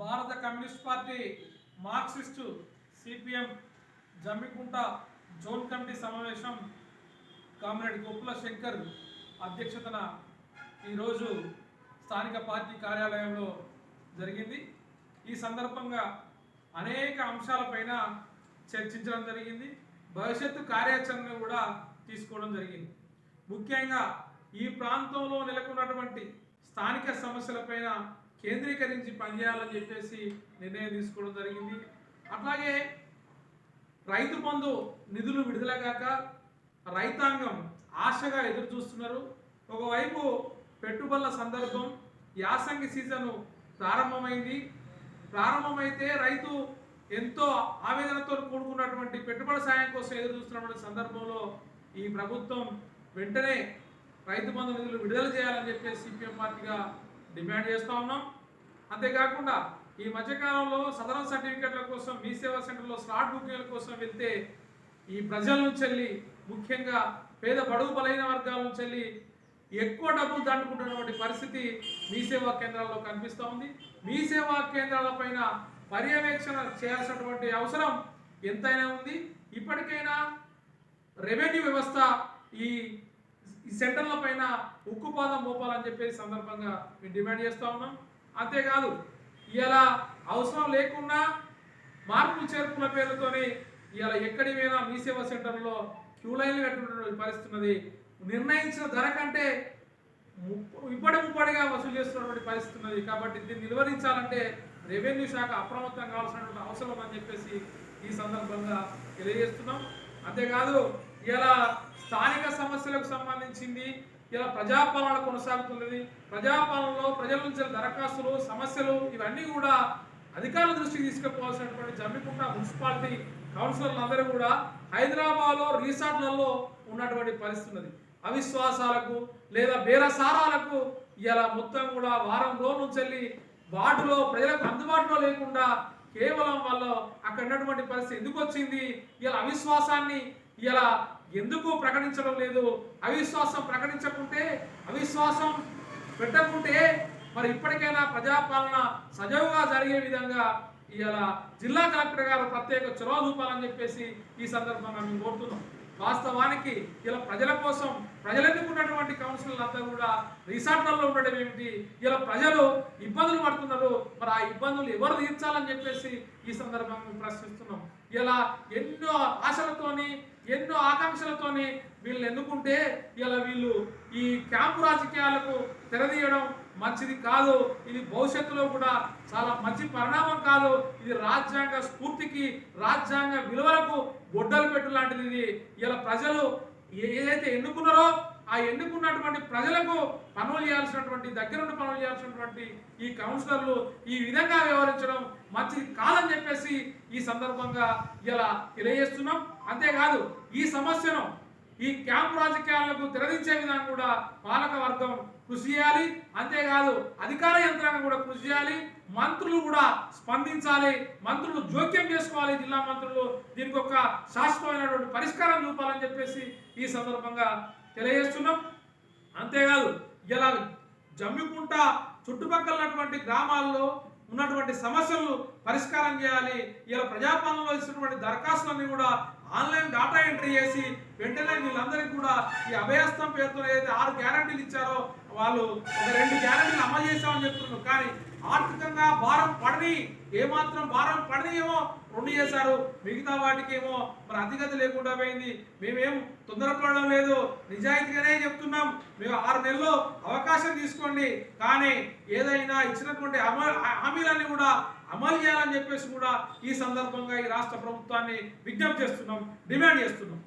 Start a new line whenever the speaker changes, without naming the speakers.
Bharata communist party marxist CPM Jammikunta zone committee సమావేశం comrade Gokula Shankar అధ్యక్షతన ఈరోజు స్థానిక పార్టీ కార్యాలయంలో జరిగింది. ఈ సందర్భంగా అనేక అంశాలపైన చర్చించడం జరిగింది. భవిష్యత్తు కార్యాచరణ కూడా తీసుకోవడం జరిగింది. ముఖ్యంగా ఈ ప్రాంతంలో నెలకొన్నటువంటి స్థానిక సమస్యలపైన కేంద్రీకరించి పనిచేయాలని చెప్పేసి నిర్ణయం తీసుకోవడం జరిగింది. అట్లాగే రైతు బంధు నిధులు విడుదల కాక రైతాంగం ఆశగా ఎదురు చూస్తున్నారు. ఒకవైపు పెట్టుబడుల సందర్భం యాసంగి సీజను ప్రారంభమైంది. ప్రారంభమైతే రైతు ఎంతో ఆవేదనతో కూడుకున్నటువంటి పెట్టుబడి సాయం కోసం ఎదురు చూస్తున్నటువంటి సందర్భంలో ఈ ప్రభుత్వం వెంటనే రైతు బంధు నిధులు విడుదల చేయాలని చెప్పేసి సిపిఎం పార్టీగా డిమాండ్ చేస్తూ ఉన్నాం. అంతేకాకుండా ఈ మధ్యకాలంలో సదరన్ సర్టిఫికెట్ల కోసం మీ సేవా సెంటర్లో స్లాట్ బుకింగ్ల కోసం వెళ్తే ఈ ప్రజల నుంచి వెళ్ళి ముఖ్యంగా పేద బడుగు బలైన వర్గాల నుంచి వెళ్ళి ఎక్కువ డబ్బులు దండుకుంటున్నటువంటి పరిస్థితి మీ సేవా కేంద్రాల్లో కనిపిస్తూ ఉంది. మీ సేవా కేంద్రాలపైన పర్యవేక్షణ చేయాల్సినటువంటి అవసరం ఎంతైనా ఉంది. ఇప్పటికైనా రెవెన్యూ వ్యవస్థ ఈ ఈ సెంటర్ల పైన ఉక్కుపాదం మోపాలని చెప్పేసి సందర్భంగా మేము డిమాండ్ చేస్తూ ఉన్నాం. అంతేకాదు ఇలా అవసరం లేకుండా మార్పులు చేర్పుల పేరుతోని ఇలా ఎక్కడి మీద మీ సేవా సెంటర్లో క్యూ లైన్లు కట్టుకున్నటువంటి పరిస్థితున్నది. నిర్ణయించిన ధర కంటే ఇప్పటి ముప్పటిగా వసూలు చేస్తున్నటువంటి పరిస్థితి ఉన్నది కాబట్టి దీన్ని నిలువరించాలంటే రెవెన్యూ శాఖ అప్రమత్తం కావాల్సినటువంటి అవసరం అని చెప్పేసి ఈ సందర్భంగా తెలియజేస్తున్నాం. అంతేకాదు ఇలా స్థానిక సమస్యలకు సంబంధించింది ఇలా ప్రజాపాలన కొనసాగుతున్నది. ప్రజాపాలనలో ప్రజల నుంచి దరఖాస్తులు సమస్యలు ఇవన్నీ కూడా అధికారుల దృష్టికి తీసుకుపోవాల్సినటువంటి జమ్మికుంట మున్సిపాలిటీ కౌన్సిలర్లు అందరూ కూడా హైదరాబాద్లో రీసార్ట్లలో ఉన్నటువంటి పరిస్థితి ఉన్నది అవిశ్వాసాలకు లేదా బేరసారాలకు ఇలా మొత్తం కూడా వారం రోజుల నుంచి వెళ్ళి వాటిలో ప్రజలకు అందుబాటులో లేకుండా కేవలం వాళ్ళు అక్కడ ఉన్నటువంటి పరిస్థితి ఎందుకు వచ్చింది? ఇలా అవిశ్వాసాన్ని ఇలా ఎందుకు ప్రకటించడం లేదు? అవిశ్వాసం ప్రకటించకుంటే అవిశ్వాసం పెట్టకుంటే మరి ఇప్పటికైనా ప్రజాపాలన సజావుగా జరిగే విధంగా ఇవాళ జిల్లా కలెక్టర్ గారు ప్రత్యేక చొరవ చూపాలని చెప్పేసి ఈ సందర్భంగా మేము కోరుతున్నాం. వాస్తవానికి ఇలా ప్రజల కోసం ప్రజలు ఎన్నుకున్నటువంటి కౌన్సిలర్లు అంతా కూడా రిసార్ట్లలో ఉండడం ఏమిటి? ఇలా ప్రజలు ఇబ్బందులు పడుతున్నారు. మరి ఆ ఇబ్బందులు ఎవరు తీర్చాలని చెప్పేసి ఈ సందర్భంగా మేము ప్రశ్నిస్తున్నాం. ఇలా ఎన్నో ఆశలతోని ఎన్నో ఆకాంక్షలతోని వీళ్ళని ఎన్నుకుంటే ఇలా వీళ్ళు ఈ క్యాంపు రాజకీయాలకు తెరదీయడం మంచిది కాదు. ఇది భవిష్యత్తులో కూడా చాలా మంచి పరిణామం కాదు. ఇది రాజ్యాంగ స్ఫూర్తికి రాజ్యాంగ విలువలకు గొడ్డలు పెట్టు లాంటిది ఇది. ఇలా ప్రజలు ఏదైతే ఎన్నుకున్నారో ఆ ఎన్నుకున్నటువంటి ప్రజలకు పనులు చేయాల్సినటువంటి దగ్గరుండి పనులు చేయాల్సినటువంటి ఈ కౌన్సిలర్లు ఈ విధంగా వ్యవహరించడం మంచిది కాదని చెప్పేసి ఈ సందర్భంగా ఇలా తెలియజేస్తున్నాం. అంతేకాదు ఈ సమస్యను ఈ క్యాంపు రాజకీయాలకు తెరదించే విధానం కూడా పాలక వర్గం కృషి చేయాలి. అంతేకాదు అధికార యంత్రాంగం కూడా కృషి చేయాలి. మంత్రులు కూడా స్పందించాలి. మంత్రులు జోక్యం చేసుకోవాలి. జిల్లా మంత్రులు దీనికి ఒక శాశ్వతమైనటువంటి పరిష్కారం చూపాలని చెప్పేసి ఈ సందర్భంగా తెలియజేస్తున్నాం. అంతేకాదు ఇలా జమ్మికుంట చుట్టుపక్కల ఉన్నటువంటి గ్రామాల్లో ఉన్నటువంటి సమస్యలను పరిష్కారం చేయాలి. ఇలా ప్రజాపాలనలో ఇస్తున్నటువంటి దరఖాస్తులన్నీ కూడా ఆన్లైన్ డాటా ఎంట్రీ చేసి వెంటనే వీళ్ళందరికీ కూడా ఈ అభయస్థం పేరుతో ఏదైతే ఆరు గ్యారంటీలు ఇచ్చారో వాళ్ళు ఒక రెండు గ్యారెంటీలు అమలు చేస్తామని చెప్తున్నారు. కానీ ఆర్థికంగా భారం పడని ఏమాత్రం భారం పడని ఏమో రెండు చేశారు. మిగతా వాటికి ఏమో మరి అధిగత లేకుండా పోయింది. మేమేం తొందరపడడం లేదు. నిజాయితీగానే చెప్తున్నాం. మేము ఆరు నెలలు అవకాశం తీసుకోండి. కానీ ఏదైనా ఇచ్చినటువంటి అమలు హామీలన్నీ కూడా అమలు చేయాలని చెప్పేసి కూడా ఈ సందర్భంగా ఈ రాష్ట్ర ప్రభుత్వాన్ని విజ్ఞప్తి చేస్తున్నాం. డిమాండ్ చేస్తున్నాం.